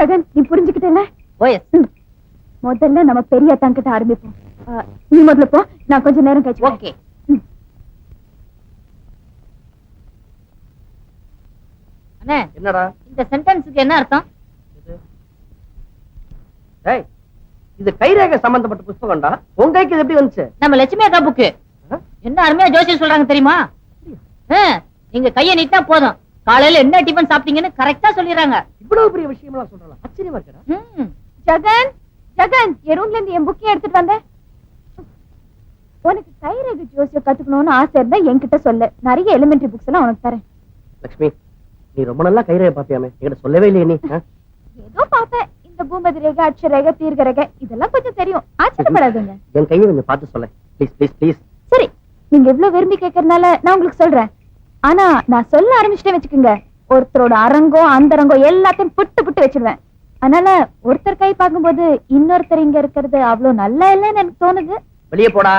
ஜெகன் நீ புரிஞ்சுக்கிட்டல முதல்ல நம்ம பெரிய அத்தாங்கிட்ட ஆரம்பிப்போம். நீ முதல்ல போ நான் கொஞ்ச நேரம் கழிச்சு. ஓகே. என்னடா? இந்த சென்டென்ஸுக்கு என்ன அர்த்தம்? டேய் இது கைரேகை சம்பந்தப்பட்ட புஸ்தகம்டா. உங்க கைக்கு இது எப்படி வந்துச்சு? நம்ம லட்சுமி அக்கா புக்கு? என்ன அருமையா ஜோசியம் சொல்றாங்க தெரியுமா? நீங்க கைய நீட்டா போதும். காலையில என்ன டிபன் சாப்பிட்டீங்கன்னு கரெக்டா சொல்லிடுறாங்க. இவ்வளவு பெரிய விஷயம்லாம் சொல்றலாம் ஆச்சரியமா இருக்கடா. ம். ஜெகன் ஜெகன் என் ரூம்ல இருந்து என் புக்கையும் எடுத்துட்டு வந்தேன் உனக்கு கைரேகை ஜோசியம் கத்துக்கணும்னு ஆசை இருந்தா என்கிட்ட சொல்லு. நிறைய எலிமெண்டரி புக்ஸ் எல்லாம் உனக்கு தரேன். லட்சுமி நீ ரொம்ப நல்லா கைரேகை பாப்பியாமே என்கிட்ட சொல்லவே இல்லையே நீ? ஏதோ பாப்பேன் இந்த பூமதி ரேகை அட்ச ரேகை தீர்க்க ரேகை இதெல்லாம் கொஞ்சம் தெரியும். ஆச்சரியப்படாதுங்க. என் கையை கொஞ்சம் பார்த்து சொல்ல ப்ளீஸ் ப்ளீஸ் ப்ளீஸ் சரி நீங்க இவ்ளோ விரும்பி கேட்கறதுனால நான் உங்களுக்கு சொல்றேன். ஆனா நான் சொல்ல ஆரம்பிச்சிட்டே வச்சுக்கோங்க. ஒருத்தரோட அரங்கோ அந்தரங்கோ எல்லாத்தையும் புட்டு புட்டு வச்சிருவேன். அதனால ஒருத்தர் கை பார்க்கும்போது இன்னொருத்தர் இங்க இருக்கிறது அவ்வளவு நல்லா இல்லைன்னு எனக்கு தோணுது. வெளியே போடா.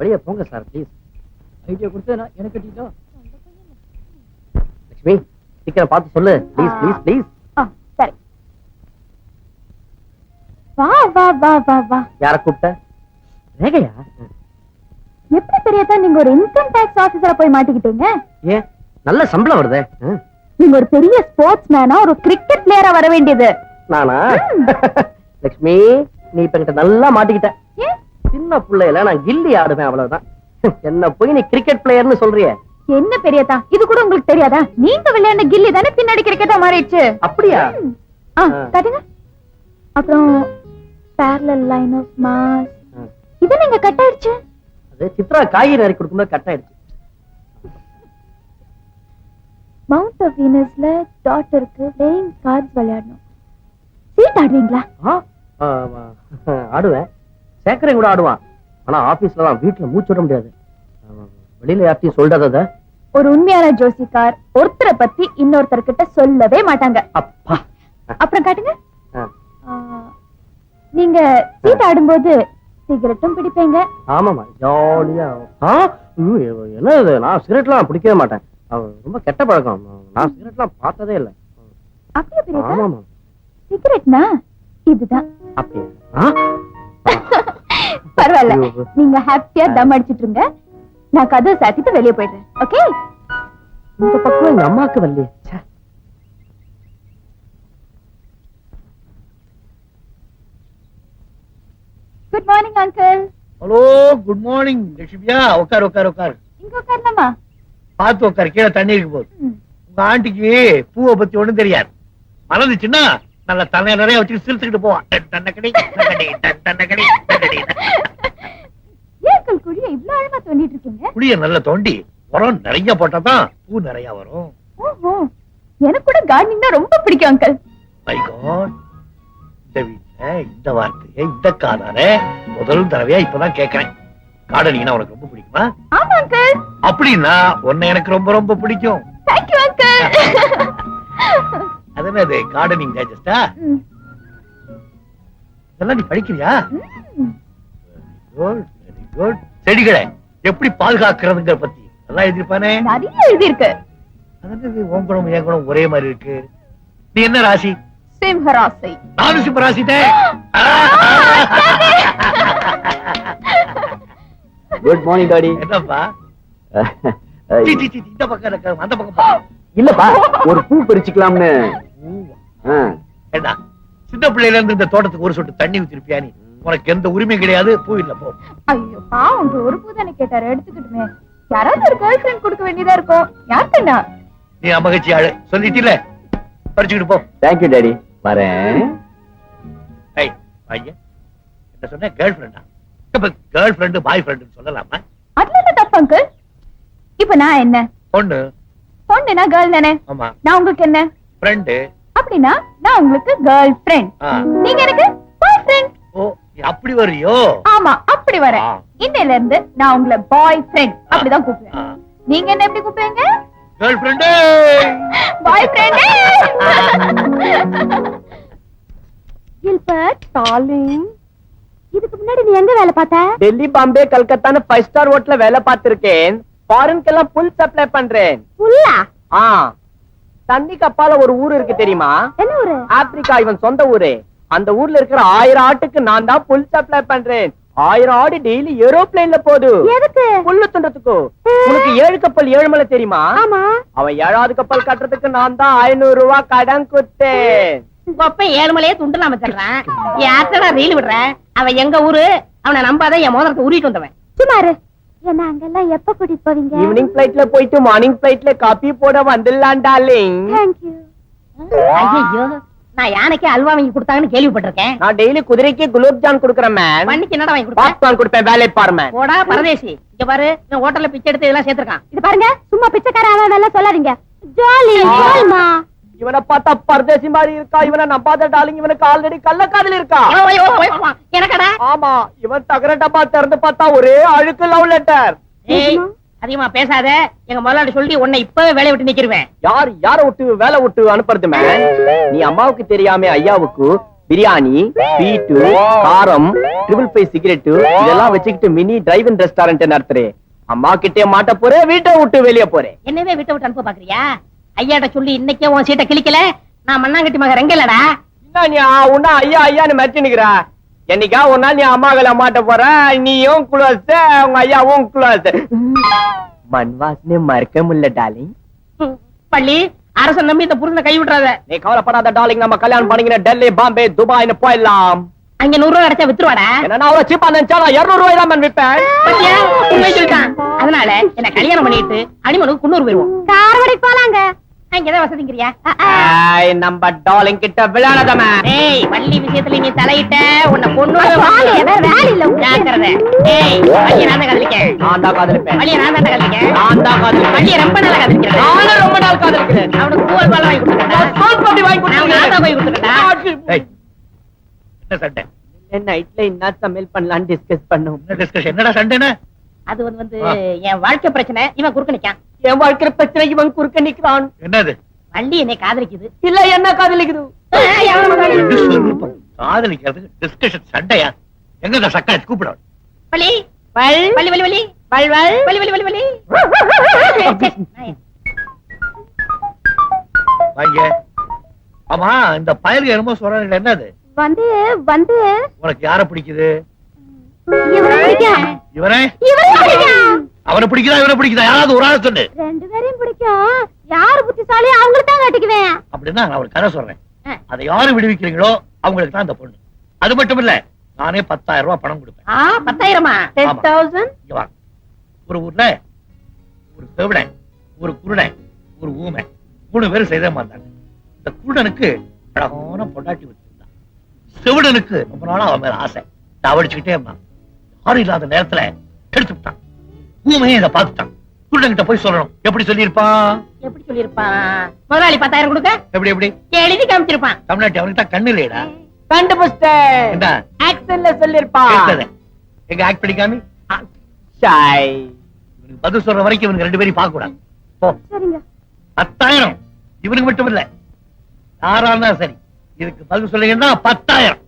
வெளியே போங்க சார் ப்ளீஸ் ஐடியா கொடுத்து எனக்கு லட்சுமி சீக்கிரம் பார்த்து சொல்லு. ப்ளீஸ் ப்ளீஸ் ப்ளீஸ் சரி. வா வா வா வா வா. யார கூப்பிட்ட? ரேகையா? எப்படி பெரியதா நீங்க ஒரு இன்கம் டாக்ஸ் ஆபீசரா போய் மாட்டிக்கிட்டீங்க? ஏன் நல்ல சம்பளம் வருதே? நீங்க ஒரு பெரிய ஸ்போர்ட்ஸ் மேனா ஒரு கிரிக்கெட் பிளேயரா வர வேண்டியது. நானா? லட்சுமி நீ இப்ப என்கிட்ட நல்லா மாட்டிக்கிட்ட. சின்ன பிள்ளையில நான் கில்லி ஆடுவேன் அவ்வளவுதான். என்ன போய் நீ கிரிக்கெட் பிளேயர்னு சொல்றியே? என்ன பெரியதா? இது கூட உங்களுக்கு தெரியாதா? நீங்க விளையாண்ட கில்லி தானே பின்னாடி கிரிக்கெட்டா மாறிடுச்சு. அப்படியா. காட்டுங்க. அப்புறம் parallel லைன் ஆஃப் மாஸ். இது நீங்க கட் ஆயிடுச்சு? சித்ரா காய்கறி நறுக்கி கொடுக்கும்போது கட் ஆயிடுச்சு. மவுண்ட் ஆஃப் வீனஸ்ல டாட்டருக்கு பிளேயிங் கார்ட்ஸ் விளையாடணும். சீட் ஆடுவீங்களா? ஆடுவேன். சேக்கரை கூட ஆடுவான். ஆனா ஆபீஸ்ல தான் வீட்டுல மூச்சு விட முடியாது. வெளியில யார்ட்டையும் சொல்றாத. ஒரு உண்மையான ஜோசிக்கார் ஒருத்தரை பத்தி இன்னொருத்தர் கிட்ட சொல்லவே மாட்டாங்க. அப்பா. அப்புறம் காட்டுங்க. நீங்க சீட் ஆடும்போது சிகரெட்டும் பிடிப்பீங்க. ஆமாமா ஜாலியா ஆ, ஐயோ, என்ன இது? நான் சிகரெட்லாம் பிடிக்கவே மாட்டேன். ரொம்ப கெட்ட பழக்கம். நான் சிகரெட்லாம் பார்த்ததே இல்லை. அப்படியே பெரியதா ஆமாமா சிகரெட்னா? இதுதான். அப்படியா? பரவாயில்ல. நீங்க ஹாப்பியா தம் அடிச்சிட்டு இருங்க நான் கதவை சாத்திட்டு வெளியே போயிடுறேன். ஓகே? இந்த பக்கம் எங்க அம்மாக்கு வரலையே ச்சே. Good morning uncle hello good morning லட்சுமியா உட்கார் உட்கார் உட்கார் இங்க உட்காரலாமா பார்த்து உட்கார் கீழே தண்ணி இருக்கு போகுது ம். உங்க ஆண்டிக்கு பூவை பத்தி ஒண்ணும் தெரியாது மறந்துச்சுன்னா நல்ல தலை நிறைய வச்சு சிரிச்சுக்கிட்டு போவான் தன்னக்கடி தன்னக்கடி தன்னக்கடி தன்னக்கடி ஏன் அங்கிள் குழிய இவ்ளோ ஆழமா தோண்டிட்டு இருக்கீங்க புளிய நல்ல தோண்டி உரம் நிறைய போட்டாதான் பூ நிறைய வரும் ஓஹோ எனக்கு கூட கார்டனிங் தான் ரொம்ப பிடிக்கும் அங்கிள் மை காட் இந்த வீட்டுல இந்த வார்த்தையை இந்த காதால முதல் தடவையா இப்பதான் கேக்குறேன். கார்டனிங்னா உனக்கு ரொம்ப பிடிக்குமா? ஆமா அங்கிள் அப்படின்னா உன்னை எனக்கு ரொம்ப ரொம்ப பிடிக்கும். தேங்க்யூ அங்கிள் அது என்னது கார்டனிங் டைஜஸ்டா இதெல்லாம் நீ படிக்கிறியா? செடிகளை எப்படி பாதுகாக்கிறதுங்கிற பத்தி நல்லா எழுதிருப்பானே நிறைய எழுதி இருக்கு அது என்னது உன் குணம் என் குணம் ஒரே மாதிரி இருக்கு. நீ என்ன ராசி? சிம்ஹராசை. நானும் சிம்ம ராசிட்டே குட் மார்னிங் டாடி என்னப்பா? இந்த பக்கம் இருக்க அந்த பக்கம். இல்லப்பா ஒரு பூ பறிச்சுக்கலாம்னு. சின்ன பிள்ளையில இருந்து இந்த தோட்டத்துக்கு ஒரு சொட்டு தண்ணி ஊத்திருப்பியா நீ? உனக்கு எந்த உரிமையும் கிடையாது பூ இல்ல போ. ஐயோ பாவம் ஒரு பூ தானே கேட்டாரு எடுத்துக்கிட்டுமே. யாராவது ஒரு கேர்ள் ஃபிரெண்ட் கொடுக்க வேண்டியதா இருக்கும். யார் நீ அம்மகச்சி ஆளு சொல்லிட்டில படிச்சுக்கிட்டு போ தேங்க்யூ டாடி வரேன். ஏய், பையன் என்ன சொன்ன? கேர்ள் ஃபிரெண்டா இப்ப கேர்ள் ஃபிரெண்டு பாய் ஃபிரெண்டுன்னு சொல்லலாமா? அதுல என்ன தப்பு அங்கிள் இப்ப நான் என்ன? பொண்ணு. பொண்ணுனா கேர்ள் தானே? ஆமா. நான் உங்களுக்கு என்ன? ஃப்ரெண்டு அப்படின்னா நான் உங்களுக்கு கேர்ள் ஃபிரெண்ட். நீங்க எனக்கு பாய் ஃபிரெண்ட் ஓ நீ அப்படி வர்றியோ? ஆமா அப்படி வரேன். ஆ. இன்னையில இருந்து நான் உங்களை பாய் ஃபிரெண்ட் அப்படிதான் கூப்பிடுவேன். நீங்க என்ன எப்படி கூப்பிடுவீங்க? Girlfriend boyfriend Gilbert darling இதுக்கு முன்னாடி நீ எங்க வேலை பார்த்த? டெல்லி பாம்பே கல்கத்தான்னு ஃபைவ் ஸ்டார் ஹோட்டல்ல வேலை பார்த்திருக்கேன். ஃபாரின்க்கெல்லாம் ஃபுல் சப்ளை பண்றேன். புல்லா ஆ. தண்ணிக்கு அப்பால ஒரு ஊர் இருக்கு தெரியுமா? என்ன ஊரு? ஆப்பிரிக்கா இவன் சொந்த ஊரு. அந்த ஊர்ல இருக்கிற ஆயிரம் ஆட்டுக்கு நான் தான் புல் சப்ளை பண்றேன். ஆயிரம் ஆடு டெய்லி ஏரோப்ளேன்ல போகுது எதுக்கு? புல்லு துண்டத்துக்கு. உனக்கு ஏழு கப்பல் ஏழுமலை தெரியுமா? ஆமா. அவன் ஏழாவது கப்பல் கட்டுறதுக்கு நான் தான் ஐநூறு ரூபாய் கடன் கொடுத்தேன் கொப்பை ஏழு மலையே துண்டு நாம தர்றான். யார்த்தடா ரீல் விடுற. அவன் எங்க ஊரு? அவனை நம்பாத என் மோதிரத்தை உருவிட்டு வந்தவன். சுமாரு என்ன அங்கெல்லாம் எப்ப கூட்டிட்டு போவீங்க? ஈவினிங் பிளைட்ல போயிட்டு மார்னிங் பிளைட்ல காப்பி போட வந்துடலாம் டார்லிங் தேங்க்யூ ஐயோ நான் யானைக்கே அல்வா வாங்கி கொடுத்தாங்கன்னு கேள்விப்பட்டிருக்கேன். நான் டெய்லி குதிரைக்கு குலோப் ஜான் கொடுக்கறேன் பண்ணிக்கு என்னடா வாங்கி கொடுப்பேன் கொடுப்பேன் வேலை பாரு போடா பரதேசி. இங்க பாரு ஹோட்டல்ல பிச்சை எடுத்து இதெல்லாம் சேர்த்திருக்கான். இது பாருங்க சும்மா பிச்சைக்கார ஆளாதெல்லாம் சொல்லாதீங்க. ஜாலி ஜாலிமா. இவனை பார்த்தா பரதேசி மாதிரி இருக்கா? இவனை நம்பாத டார்லிங் இவனுக்கு ஆல்ரெடி கள்ளக்காதல் இருக்கா? எனக்கடா? ஆமா இவன் தகர டப்பா திறந்து பார்த்தா ஒரே அழுக்கு லவ் லெட்டர். அதிகமா பேசாத. எங்க முதலாளி சொல்லி உன்னை இப்பவே வேலையை விட்டு நிக்கிருவேன். யார் யார விட்டு வேலை விட்டு அனுப்புறது மேன் நீ அம்மாவுக்கு தெரியாம ஐயாவுக்கு பிரியாணி ஸ்வீட்டு காரம் ட்ரிபிள் ஃபைவ் சிகரெட் இதெல்லாம் வச்சுக்கிட்டு மினி டிரைவிங் ரெஸ்டாரண்ட் நடத்துறே. அம்மா கிட்டே மாட்ட போறேன் வீட்டை விட்டு வெளியே போறேன் என்னவே விட்டு விட்டு அனுப்ப பாக்குறியா? ஐயாட்ட சொல்லி இன்னைக்கே உன் சீட்டை கிழிக்கல. நான் மண்ணாங்கட்டி மக ரெங்கலடா. என்ன நீ உன்ன ஐயா ஐயான்னு மிரட்டி நிக்கிற? என்னைக்கா ஒரு நாள் நீ அம்மாக்களை மாட்ட போற? நீயும் குளோஸ் உங்க ஐயாவும் குளோஸ் மண் வாசனை மறக்க முடியல டார்லிங் ம், பள்ளி அரசன் நம்பி இந்த புருஷனை கை விட்டுறாத நீ கவலைப்படாத டார்லிங் நம்ம கல்யாணம் பண்ணிக்கிற டெல்லி பாம்பே துபாய்னு போயிடலாம். அங்க நூறு ரூபாய் கிடைச்சா வித்துருவாடா? என்ன அவ்வளவு சீப்பா நினைச்சா நான் இருநூறு ரூபாய் தான் விற்பேன். அதனால என்ன கல்யாணம் பண்ணிட்டு அனிமனுக்கு குன்னூர் போயிருவோம். காரவடைக்கு அங்கதான் வசதிங்கிறியா? நம்ம டார்லிங் கிட்ட விளையாடாத man. ஏய் பள்ளி விஷயத்துல நீ தலையிட்ட உன்னை வேற வேலை இல்ல உங்களுக்கு. ஜாக்கிரதை. ஏய் பள்ளிய நான் தான் காதலிக்கேன் நான் தான் காதலிப்பேன். பள்ளிய நான் தான் காதலிக்கேன் நான் தான் காதலிப்பேன். பள்ளிய ரொம்ப காதலிக்கிறேன் நானும் ரொம்ப நாள் காதலிக்கிறேன். அவனுக்கு பால் வாங்கி வாங்கி நான் போய் என்ன சண்டை? என்ன சமையல் பண்ணலாம்னு டிஸ்கஸ் பண்ணோம். என்ன டிஸ்கஷன் என்னடா அது வந்து வந்து என் வாழ்க்கை பிரச்சனை. இவன் குறுக்க நிக்கான். என் வாழ்க்கை பிரச்சனை இவன் குறுக்க நிக்கிறான். என்னது? வள்ளி என்னை காதலிக்குது. இல்ல என்ன காதலிக்குது. காதலிக்கிறதுக்கு டிஸ்கஷன் சண்டையா? எங்க இந்த சக்கரை கூப்பிட வள்ளி? வள். வள்ளி வள்ளி வள்ளி. வள் வள். வள்ளி வள்ளி வள்ளி வள்ளி. வாங்க. ஆமா இந்த பயலுக்கு என்னமோ சொல்றாங்க என்னது? வந்து வந்து. உனக்கு யார பிடிக்குது? இவரை இவரை? அவனை பிடிக்குதா இவனை பிடிக்குதா? யாராவது ஒரு ஆள் சொல்லு. ரெண்டு பேரையும் பிடிக்கும். யாரு புத்திசாலி அவங்களுக்கு தான் கட்டிக்குவேன். அப்படின்னா நான் ஒரு கதை சொல்றேன். அதை யாரு விடுவிக்கிறீங்களோ அவங்களுக்கு தான் அந்த பொண்ணு. அது மட்டும் இல்ல நானே பத்தாயிரம் ரூபாய் பணம் கொடுப்பேன். பத்தாயிரமா? ஒரு ஊர்ல ஒரு செவிடன் ஒரு குருடன் ஒரு ஊமை மூணு பேரும் செய்த மாட்டாங்க இந்த குருடனுக்கு அழகான பொண்டாட்டி வச்சிருந்தான் செவிடனுக்கு ரொம்ப நாளா அவன் மேல ஆசை. தவடிச்சுக்கிட்டே இருந்தான். யாரும் இல்லாத நேரத்துல எடுத்து விட்டான் ஊமையே இதை பார்த்துட்டான். குருடன் கிட்ட போய் சொல்லணும். எப்படி சொல்லியிருப்பான் எப்படி சொல்லிருப்பான் முதலாளி பத்தாயிரம் கொடுக்க? எப்படி எப்படி? எழுதி காமிச்சிருப்பான். தமிழ்நாட்டு அவனுக்கு தான் கண்ணு இல்லையடா. கண்டுபிடிச்சிட்டேன் என்ன? ஆக்சன்ல சொல்லிருப்பா கேட்டது. எங்க ஆக்ட் பண்ணிக்காமி ஷாய். பதில் சொல்ற வரைக்கும் இவனுக்கு ரெண்டு பேரும் பார்க்க கூடாது போ பத்தாயிரம். இவனுக்கு மட்டும் இல்ல. யாரா இருந்தாலும் சரி. இதுக்கு பதில் சொல்லுங்கன்னா பத்தாயிரம்.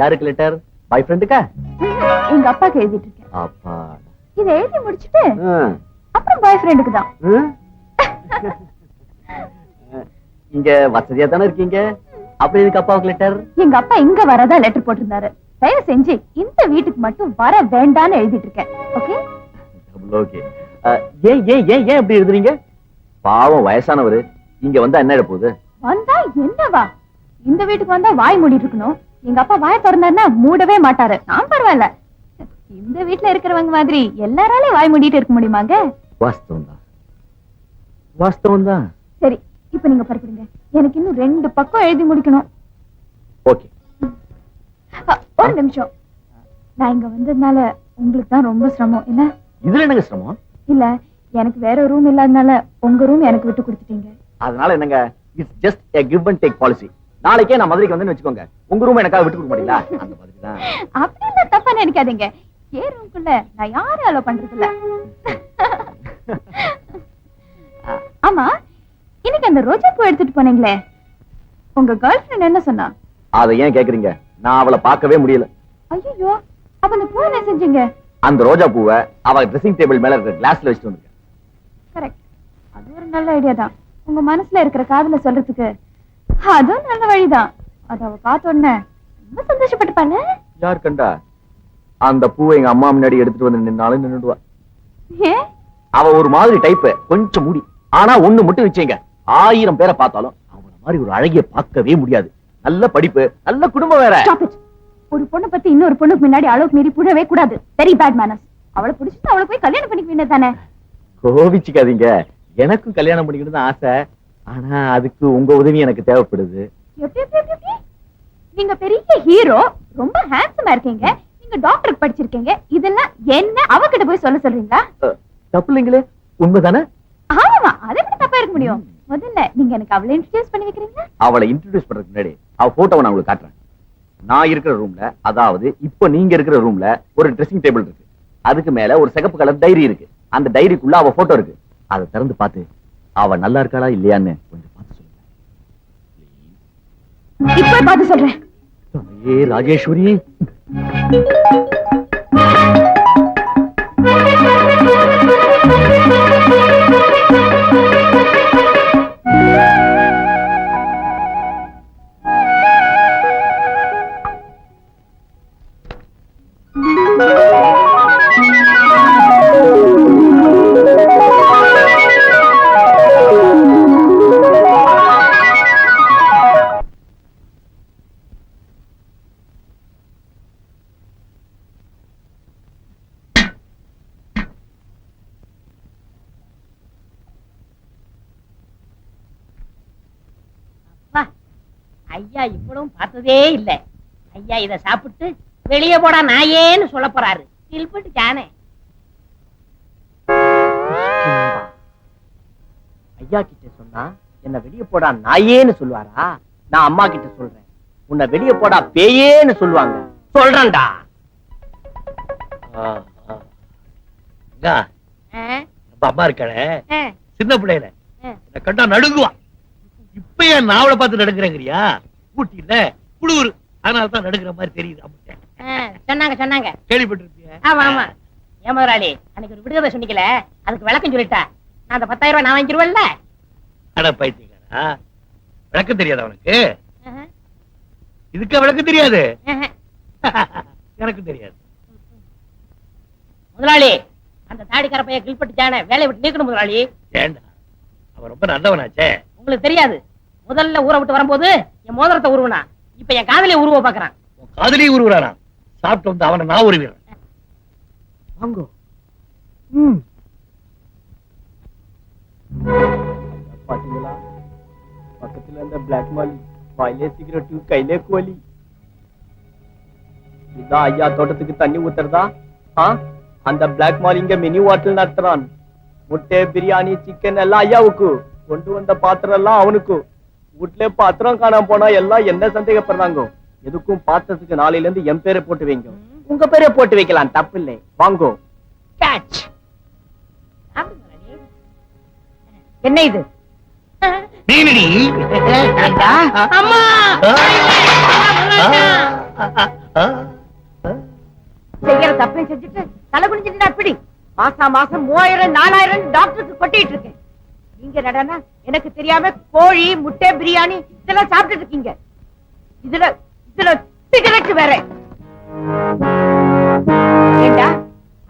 யாருக்கு லெட்டர் பாய் ஃப்ரெண்டுக்கா எங்க அப்பாக்கு எழுதிட்டு இருக்கேன் அப்பா. இதை எழுதி முடிச்சிட்டு அப்புறம் பாய் ஃப்ரெண்டுக்கு தான். இங்க வசதியா தானே இருக்கீங்க? அப்புறம் இதுக்கு அப்பாவுக்கு லெட்டர் எங்க அப்பா இங்க வரதா லெட்டர் போட்டிருந்தாரு. தயவு செஞ்சு இந்த வீட்டுக்கு மட்டும் வர வேண்டாம்னு எழுதிட்டு இருக்கேன் ஓகே ஓகே ஏன் ஏன் ஏன் ஏன் இப்படி எழுதுறீங்க? பாவம் வயசானவரு. இங்க வந்தா என்ன போகுது வந்தா என்னவா? இந்த வீட்டுக்கு வந்தா வாய் மூடிட்டு இருக்கணும். எங்க அப்பா வாய் திறந்தாருன்னா மூடவே மாட்டாரு. நான் பரவாயில்ல. இந்த வீட்ல இருக்கிறவங்க மாதிரி எல்லாராலையும் வாய் மூடிட்டு இருக்க முடியுமாங்க? வாஸ்தவம் தான் வாஸ்தவம் தான் சரி இப்ப நீங்க பரப்பிடுங்க எனக்கு இன்னும் ரெண்டு பக்கம் எழுதி முடிக்கணும். ஓகே. ஒரு நிமிஷம். நான் இங்க வந்ததுனால உங்களுக்கு தான் ரொம்ப சிரமம். என்ன? இதுல என்னங்க சிரமம்? இல்ல எனக்கு வேற ரூம் இல்லாதனால உங்க ரூம் எனக்கு விட்டு கொடுத்துட்டீங்க. அதனால என்னங்க? It's just a give and take policy நாளைக்கே நான் மதுரைக்கு வந்து வச்சுக்கோங்க. உங்க ரூம் எனக்காக விட்டு கொடுக்க மாட்டீங்களா? அந்த மாதிரி தான் அப்படி இல்ல தப்பா நினைக்காதீங்க. ஏ ரூம்குள்ள நான் யாரும் அலோ பண்றது இல்ல ஆமா இன்னைக்கு அந்த ரோஜா பூ எடுத்துட்டு போனீங்களே. உங்க கேர்ள் ஃபிரெண்ட் என்ன சொன்னா? அதை ஏன் கேக்குறீங்க? நான் அவளை பார்க்கவே முடியல. ஐயோ அப்ப அந்த பூ என்ன செஞ்சீங்க? அந்த ரோஜா பூவை அவ ட்ரெஸ்ஸிங் டேபிள் மேல இருக்கிற கிளாஸ்ல வச்சுட்டு வந்திருக்கேன். கரெக்ட் அது ஒரு நல்ல ஐடியா தான். உங்க மனசுல இருக்கிற காதல சொல்றதுக்கு அதுவும் நல்ல வழிதான். அத அவ பார்த்த உடனே ரொம்ப சந்தோஷப்பட்டுப்பால யார் கண்டா? அந்த பூவை எங்க அம்மா முன்னாடி எடுத்துட்டு வந்து நின்னாலும் நின்னுடுவா. ஏன் அவ ஒரு மாதிரி டைப் கொஞ்சம் மூடி. ஆனா ஒண்ணு மட்டும் வச்சீங்க ஆயிரம் பேரை பார்த்தாலும் அவள மாதிரி ஒரு அழகிய பார்க்கவே முடியாது. நல்ல படிப்பு நல்ல குடும்பம் வேற. ஒரு பொண்ணை பத்தி இன்னொரு பொண்ணுக்கு முன்னாடி அளவுக்கு மீறி புழவே கூடாது. வெரி பேட் மேனஸ் அவளை பிடிச்சிட்டு அவளை போய் கல்யாணம் பண்ணிக்க வேண்டியது தானே. கோவிச்சுக்காதீங்க. எனக்கும் கல்யாணம் பண்ணிக்கணும்னு ஆசை. ஆனா அதுக்கு உங்க உதவி எனக்கு தேவைப்படுது. நீங்க பெரிய ஹீரோ ரொம்ப ஹேண்ட்ஸமா இருக்கீங்க. நீங்க டாக்டருக்கு படிச்சிருக்கீங்க. இதெல்லாம் என்ன அவகிட்ட போய் சொல்ல சொல்றீங்களா? தப்பு இல்லைங்களே உண்மைதானே? ஆமா அதை எப்படி தப்பா இருக்க முடியும். முதல்ல நீங்க எனக்கு அவளை இன்ட்ரடியூஸ் பண்ணி வைக்கிறீங்களா? அவளை இன்ட்ரடியூஸ் பண்றதுக்கு முன்னாடி அவ போட்டோவை நான் உங்களுக்கு காட்டுறேன். நான் இருக்கிற ரூம்ல அதாவது இப்ப நீங்க இருக்கிற ரூம்ல ஒரு ட்ரெஸ்ஸிங் டேபிள் இருக்கு. அதுக்கு மேல ஒரு சிகப்பு கலர் டைரி இருக்கு. அந்த டைரிக்குள்ள அவ போட்டோ இருக்கு. அதை திறந்து பார்த்து அவ நல்லா இருக்காளா இல்லையான்னு கொஞ்சம் பார்த்து சொல்லுங்க. இப்ப பார்த்து சொல்றேன். ஏ ராஜேஸ்வரி. பார்த்ததே இல்ல. ஐயா இத சாப்பிட்டு வெளியே போடா நாயேன்னு சொல்ல போறாரு. ஜானே ஐயா கிட்ட சொன்னா என்ன வெளிய போடா நாயேன்னு சொல்லுவாரா? நான் அம்மா கிட்ட சொல்றேன். உன்னை வெளிய போடா பேயேன்னு சொல்லுவாங்க. சொல்றேன்டா. நம்ம அம்மா இருக்காளே. சின்ன பிள்ளையில. கண்டா நடுங்குவா. இப்ப ஏன் அவளை பார்த்து நடுங்குறேங்கிறியா? ஊட்டி குளூர். அதனால தான் நடுங்குற மாதிரி தெரியுது அம்மா சொன்னாங்க சொன்னாங்க. கேள்விப்பட்டிருப்பிய? ஆமா ஆமா. ஏன் முதலாளி அன்னைக்கு ஒரு விடுதலை சொன்னீங்கல அதுக்கு விளக்கம் சொல்லிட்டா. நான் அந்த பத்தாயிரம் ரூபாய் நான் வாங்கிடுவேன்ல அட பைத்தியக்காரா. விளக்கம் தெரியாது அவனுக்கு இதுக்கு விளக்கம் தெரியாது? எனக்கு தெரியாது. முதலாளி அந்த தாடிக்கார பைய கில்பட்டு ஜான வேலையை விட்டு நீக்கணும் முதலாளி. ஏண்டா? அவன் ரொம்ப நல்லவனாச்சே. உங்களுக்கு தெரியாது. முதல்ல ஊரை விட்டு வரும்போது என் மோதிரத்தை உருவனா இப்ப என் காதலிய உருவ பாக்குறான் உன் காதலி உருவுறானா? சாப்பிட்டு வந்து அவனை நான் உருவிடுறேன். வாங்கோ. ம். பாத்தீங்களா? பக்கத்துல அந்த பிளாக் மாலி வாயிலே சிகரெட் கையிலே கோலி இதான் ஐயா தோட்டத்துக்கு தண்ணி ஊத்துறதா? ஆ? அந்த பிளாக் மால் இங்க மினி ஹோட்டல் நடத்துறான். முட்டை பிரியாணி சிக்கன் எல்லாம் ஐயாவுக்கு. கொண்டு வந்த பாத்திரம் எல்லாம் அவனுக்கு. வீட்ல பாத்திரம் காணாம போனா எல்லாம் என்ன சந்தேகப்படுறாங்க? எதுக்கும் பாத்திரத்துக்கு நாளையில இருந்து என் பேரை போட்டு வைங்க. உங்க பேரை போட்டு வைக்கலாம் தப்பு இல்லை வாங்கோ. கேட்ச் என்ன இது? அம்மா! செய்யற தப்பை செஞ்சுட்டு தலை குனிஞ்சிட்டு அப்படி மாசா மாசம் மூவாயிரம் நாலாயிரம் டாக்டருக்கு கொட்டிட்டு இருக்கேன். நீங்க நடனா எனக்கு தெரியாம கோழி முட்டை பிரியாணி இதெல்லாம் சாப்பிட்டுட்டு இருக்கீங்க. இதுல இதுல சிகரெட் வேற. ஏண்டா?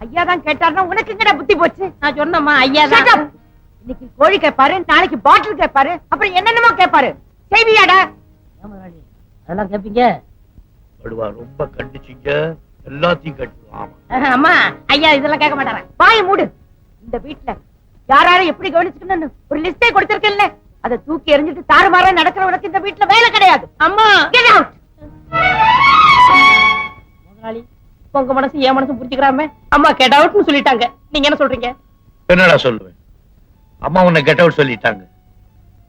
ஐயா தான் கேட்டாருன்னா உனக்கு எங்கடா புத்தி போச்சு? நான் சொன்னம்மா ஐயா தான். இன்னைக்கு கோழி கேட்பாரு நாளைக்கு பாட்டில் கேட்பாரு அப்புறம் என்னென்னமோ கேட்பாரு செய்வியாடா? அதெல்லாம் கேப்பீங்க? படுவா ரொம்ப கண்டிச்சிங்க. எல்லாத்தையும் கட்டுவான் ஆமா அம்மா ஐயா இதெல்லாம் கேட்க மாட்டாரா? வாய மூடு. இந்த வீட்ல யார் யாரை எப்படி கவனிச்சுக்கணும்னு ஒரு லிஸ்டே கொடுத்திருக்கேன்ல. அதை தூக்கி எறிஞ்சிட்டு தாறுமாறா நடக்கிறவனுக்கு இந்த வீட்ல வேலை கிடையாது. அம்மா! Get out! முதலாளி உங்க மனசு என் மனசு புரிஞ்சுக்கிறாம? அம்மா கெட் அவுட்னு சொல்லிட்டாங்க. நீங்க என்ன சொல்றீங்க? என்னடா சொல்லுவேன்? அம்மா உன்னை கெட் அவுட் சொல்லிட்டாங்க.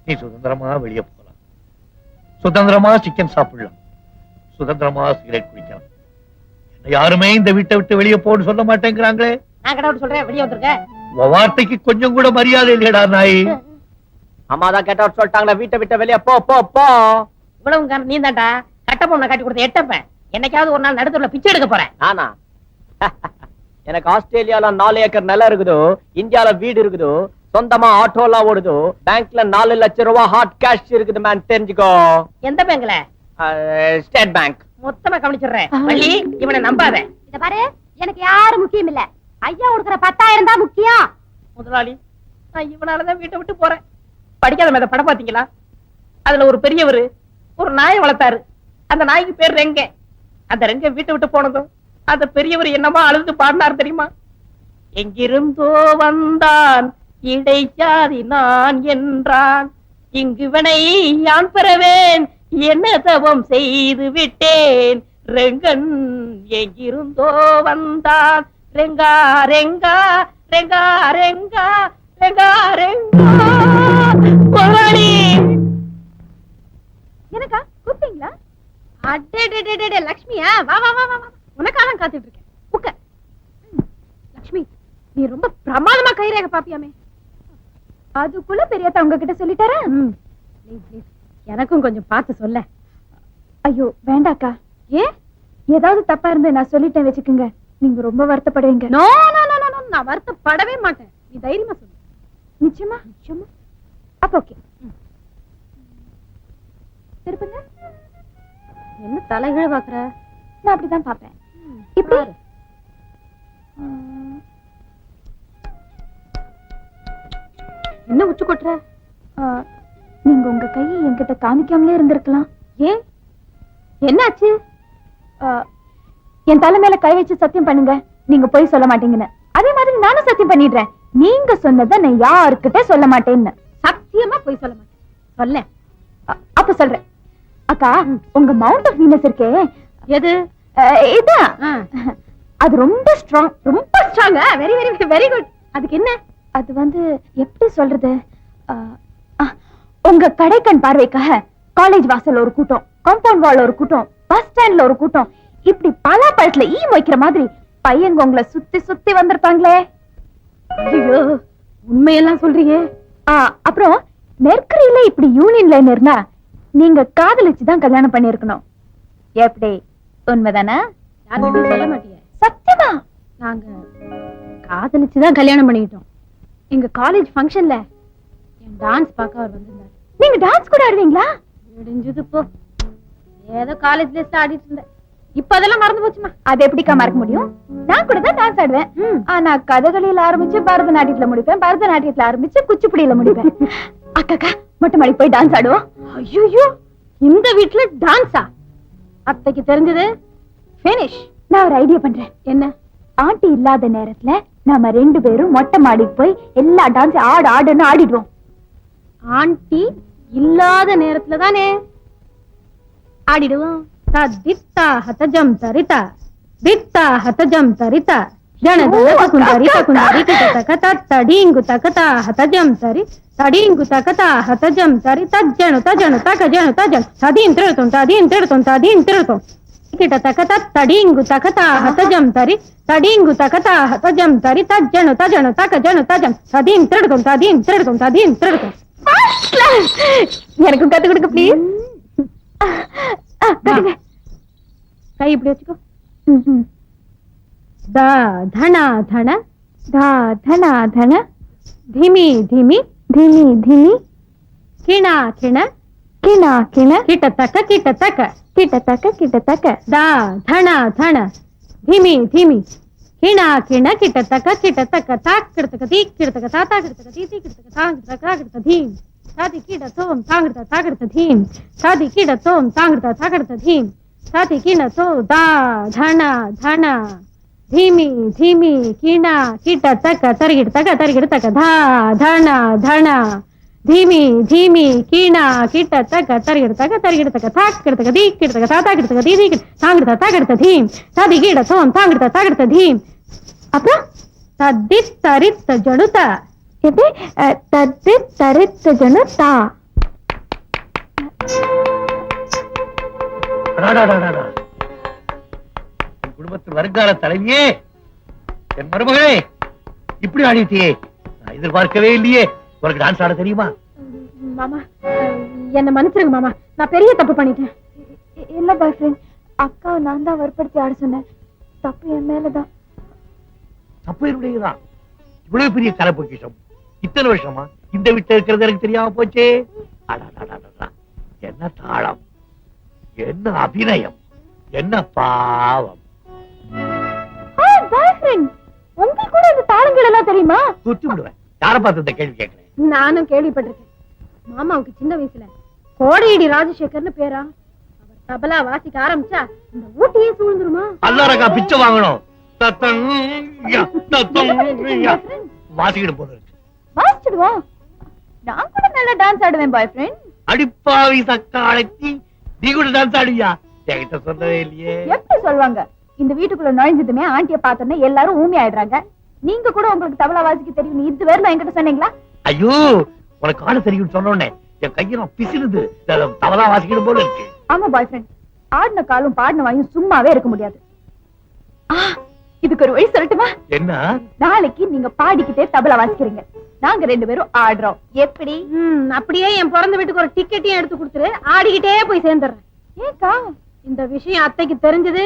நீ சுதந்திரமா வெளியே போகலாம். சுதந்திரமா சிக்கன் சாப்பிடலாம். சுதந்திரமா சிகரெட் குடிக்கலாம். யாருமே இந்த வீட்டை விட்டு வெளியே போன்னு சொல்ல மாட்டேங்கிறாங்களே. நான் கெட் அவுட் சொல்றேன். வெளியே வந்துருங்க. உன் வார்த்தைக்கு கொஞ்சம் கூட மரியாதை இல்லையடா நாய். அம்மா தான் கேட்ட சொல்லிட்டாங்களா வீட்டை விட்ட வெளியே போ போ போ. இவ்வளவு நீ தான்டா கட்ட பொண்ணை காட்டி கொடுத்த எட்டப்பேன் என்னைக்காவது ஒரு நாள் நடுத்துல பிச்சை எடுக்க போறேன். நானா? எனக்கு ஆஸ்திரேலியால நாலு ஏக்கர் நிலம் இருக்குதோ இந்தியால வீடு இருக்குதோ சொந்தமா ஆட்டோலாம் ஓடுது பேங்க்ல நாலு லட்சம் ரூபாய் ஹாட் கேஷ் இருக்குது மேன் தெரிஞ்சுக்கோ. எந்த பேங்க்ல? State bank. மொத்தமா கவனிச்சிடுறேன். இவனை நம்பாத. இத பாரு எனக்கு யாரும் முக்கியம் இல்ல. ஐயா கொடுக்குற பத்தாயிரம் தான் முக்கியம். முதலாளி நான் இவனாலதான் வீட்டை விட்டு போறேன். படிக்காத மேத படம் பாத்தீங்களா அதுல ஒரு பெரியவர் ஒரு நாயை வளர்த்தாரு. அந்த நாய்க்கு பேர் ரெங்க. அந்த ரெங்க வீட்டை விட்டு போனதும் அந்த பெரியவர் என்னமா அழுது பாடினார் தெரியுமா? எங்கிருந்தோ வந்தான் இடைச்சாதி நான் என்றான். இங்குவனை யான் பெறவேன் என்ன தவம் செய்து விட்டேன். ரெங்கன் எங்கிருந்தோ வந்தான் ரெங்கா ரெங்கா ரெங்கா ரெங்கா ரெங்கா ரெங்கா. முதலாளி எனக்கா கூப்பிட்டீங்களா? அடே லக்ஷ்மியா? வா வா வா வா வா. உனக்காக காத்துட்டு இருக்கேன். உக்க லக்ஷ்மி நீ ரொம்ப பிரமாதமா கைரேக பாப்பியாமே. அதுக்குள்ள பெரியத்தா உங்ககிட்ட சொல்லிட்டாரா? எனக்கும் கொஞ்சம் பார்த்து சொல்ல ஐயோ வேண்டாக்கா. ஏன்? ஏதாவது தப்பா இருந்து நான் சொல்லிட்டேன் வச்சுக்கோங்க. நீங்க ரொம்ப வருத்தப்படுவீங்க. நோ நோ நோ நோ நான் வருத்தப்படவே மாட்டேன். நீ தைரியமா சொல்லு. நிச்சயமா? நிச்சயமா. அப்ப ஓகே திருப்புங்க. என்ன தலைகீழ பாக்குற? நான் அப்படிதான் பாப்பேன் இப்படி? என்ன உச்சு கொட்டுற? நீங்க உங்க கையை என்கிட்ட காமிக்காமலே இருந்திருக்கலாம். ஏன்? என்னாச்சு? என் தலை மேல கை வச்சு சத்தியம் பண்ணுங்க. நீங்க போய் சொல்ல மாட்டீங்கன்னு. அதே மாதிரி நானும் சத்தியம் பண்ணிடுறேன். நீங்க சொன்னதை நான் யாருக்கிட்ட சொல்ல மாட்டேன்னு. சத்தியமா போய் சொல்ல மாட்டேன். சொல்ல அப்ப சொல்றேன். அக்கா உங்க மவுண்ட் ஆஃப் வீனஸ் இருக்கே. எது? இதான். அது ரொம்ப ஸ்ட்ராங் ரொம்ப ஸ்ட்ராங்கா வெரி வெரி வெரி குட் அதுக்கு என்ன? அது வந்து எப்படி சொல்றது? உங்க கடைக்கண் பார்வைக்காக காலேஜ் வாசல்ல ஒரு கூட்டம் காம்பவுண்ட் வால்ல ஒரு கூட்டம் பஸ் ஸ்டாண்ட்ல ஒரு கூட்டம். இப்படி பல பழத்துல ஈ மொய்க்கிற மாதிரி பையங்க உங்களை சுத்தி சுத்தி வந்திருப்பாங்களே. ஐயோ உண்மையெல்லாம் சொல்றீங்க? அப்புறம் மெர்க்கரியில இப்படி யூனியன் லைன் இருந்தா நீங்க காதலிச்சு தான் கல்யாணம் பண்ணிருக்கணும் எப்படி? உண்மைதானா? சொல்ல மாட்டீங்க சத்தியமா? நாங்க காதலிச்சு தான் கல்யாணம் பண்ணிக்கிட்டோம். எங்க காலேஜ் ஃபங்க்ஷன்ல என் டான்ஸ் பார்க்க அவர் வந்திருந்தார். நீங்க டான்ஸ் கூட ஆடுவீங்களா? விடிஞ்சது போ. ஏதோ காலேஜ்ல ஆடிட்டு இருந்தேன். இப்ப அதெல்லாம் மறந்து போச்சுமா? அது எப்படிக்கா மறக்க முடியும்? நான் கூட தான் டான்ஸ் ஆடுவேன். ஆனா கதகளியில ஆரம்பிச்சு பரதநாட்டியத்துல முடிப்பேன். பரதநாட்டியத்துல ஆரம்பிச்சு குச்சிப்புடியில முடிப்பேன். அக்காக்கா மொட்டை மாடி போய் டான்ஸ் ஆடுவோம். ஐயோ இந்த வீட்ல டான்ஸா அத்தைக்கு தெரிஞ்சது? ஃபினிஷ் நான் ஒரு ஐடியா பண்றேன். என்ன? ஆண்டி இல்லாத நேரத்துல நாம ரெண்டு பேரும் மொட்டை மாடிக்கு போய் எல்லா டான்ஸ் ஆடு ஆடுன்னு ஆடிடுவோம். ஆண்டி இல்லாத நேரத்துல தானே? ஆடிடுவோம். తథా దిత్తా హతజం తరిత. దిత్తా హతజం తరిత. తడింగు తకత హతజం తరి. తడింగు తకత హతజం తరి. తజ్జను తజను తక జను తజను తదీం తిడుతుంది తదీం తిడుతుంది తదీం తిడుతుంది కిట తకత తడింగు తకత హతజం తరి. తడింగు తకత హతజం తరి. తజ్జను తజను తక జను తజం. తదీం తిడుతుంది తదీం తిడుతుంది తదీం తిడుతుంది వెనక గతుకుడుకు ప్లీజ్ கை இப்படி வச்சுக்கோ ம், ம். த தன தன தா தனா தன ಧಿಮಿ ಧಿಮಿ ಧಿಮಿ ಧಿಮಿ ಕಿಣ ಕಿಣ ಕಿಣ ಕಿಣ ಕಿಟ ತಕ ಕಿಟ ತಕ ಕಿಟ ತಕ ಕಿಟ ತಕ ದ ಧಣ ಧಣ ಧಿಮಿ ಧಿಮಿ ಕಿಣ ಕಿಣ ಕಿಟ ತಕ ಕಿಟ ತಕ ತಾಕ್ ಕಿಡತಕ ತೀ ಕಿಡತಕ ತಾತ ಕಿಡತಕ ತೀ ತೀ ಕಿಡತಕ ತಾಂಗಿಡತ ಕಾಗಿಡತ ಧೀಮ್ ಸಾದಿ ಕಿಡ ತೋಂ ತಾಂಗಿಡತ ತಾಗಿಡತ ಧೀಮ್ ಸಾದಿ ಕಿಡ ತೋಂ ತಾಂಗಿಡತ ತಾಗಿಡತ ಧೀಮ್ ಸಾದಿ ಕಿಣ ತೋ ದ ಧಣ ಧಣ తాతి కిణతో దా ధణ ధణ ధీమి ధీమి కిణ కిట తక తరిగిడు తక తరిగిడు తక ధా ధణ ధణ ధీమి ధీమి కీణ కిట తక తరిగిడు తక తరిగిడు తక తాకిడు తక దీకిడు తక తాతాకిడు తక దీదికిడు తాంగిడుత తాగిడుత ధీం తది గిడ సోం తాంగిడుత తాగిడుత ధీం అప్పుడు తద్ది తరిత్త జడుత ఇది తద్ది తరిత్త జనుత குடும்பத்து வருங்கால தலைவியே என் மருமகளே இப்படி ஆடிட்டியே நான் எதிர்பார்க்கவே இல்லையே உனக்கு டான்ஸ் ஆட தெரியுமா மாமா என்ன மன்னிச்சிருங்க மாமா நான் பெரிய தப்பு பண்ணிட்டேன் இல்ல பாய் ஃப்ரெண்ட் அக்காவை நான் தான் வற்படுத்தி ஆட சொன்னேன் தப்பு என் மேலதான் தப்பு என்னுடையதுதான் இவ்வளவு பெரிய கலை பொக்கிஷம் இத்தனை வருஷமா இந்த வீட்டுல இருக்கிறது எனக்கு தெரியாம போச்சே. என்ன தாளம் என்ன அபிநயம்? என்ன பாவம்? பாய் ஃப்ரெண்ட் உங்களுக்கு கூட இந்த தாளங்கள் எல்லாம் தெரியுமா? குத்தி விடுவேன். யார பார்த்து இந்த கேள்வி கேட்கிறேன்? நானும் கேள்விப்பட்டிருக்கேன். மாமாவுக்கு சின்ன வயசுல கோடையடி ராஜசேகர்னு பேரா? அவர் தபலா வாசிக்க ஆரம்பிச்சா இந்த ஊட்டியே சூழ்ந்துருமா? அல்லாரக்கா பிச்சை வாங்கணும். வாசிக்கிட்டு போல இருக்கு. வாசிச்சிடுவோம் நான் கூட நல்லா டான்ஸ் ஆடுவேன் பாய் ஃப்ரெண்ட் அடிப்பாவி சக்காலத்தி நீ கூட டான்ஸ் ஆடுவியா என்கிட்ட சொல்லவே இல்லையே. எப்படி சொல்லுவாங்க இந்த வீட்டுக்குள்ள நுழைஞ்சதுமே ஆண்டிய பார்த்தோன்னே எல்லாரும் ஊமி ஆயிடுறாங்க. நீங்க கூட உங்களுக்கு தபலா வாசிக்க தெரியும் இது வேற என்கிட்ட சொன்னீங்களா? ஐயோ உனக்கு ஆட தெரியும் சொன்ன உடனே என் கையெல்லாம் பிசினுது தவறா வாசிக்கணும் போல இருக்கு. ஆமா பாய் ஃப்ரெண்ட் ஆடின காலும் பாடின வாயும் சும்மாவே இருக்க முடியாது. இதுக்கு ஒரு வழி சொல்லட்டுமா? என்ன? நாளைக்கு நீங்க பாடிக்கிட்டே தபலா வாசிக்கிறீங்க. நாங்க ரெண்டு பேரும் ஆடுறோம். எப்படி? ம், அப்படியே என் பிறந்த வீட்டுக்கு ஒரு டிக்கெட்டையும் எடுத்து கொடுத்துரு. ஆடிக்கிட்டே போய் சேர்ந்துடுறேன். ஏக்கா? இந்த விஷயம் அத்தைக்கு தெரிஞ்சது.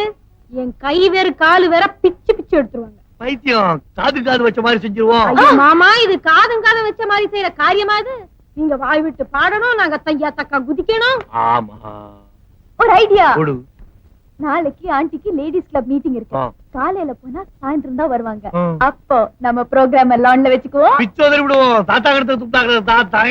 என் கை வேற காலு வேற பிச்சு பிச்சு எடுத்துருவாங்க. பைத்தியம் காது காது வச்ச மாதிரி செஞ்சிருவோம். மாமா இது காதும் காதும் வச்ச மாதிரி செய்யற காரியமா இது? நீங்க வாய் விட்டு பாடணும் நாங்க தையா தக்கா குதிக்கணும். ஆமா. ஒரு ஐடியா கொடு நாளைக்கு ஆண்டிக்கு லேடிஸ் கிளப் மீட்டிங் இருக்கு. காலையில போனா சாயந்தரம் தான் வருவாங்க. அப்போ நம்ம ப்ரோக்ராம் எல்லாம் வச்சுக்குவோம். தாத்தா.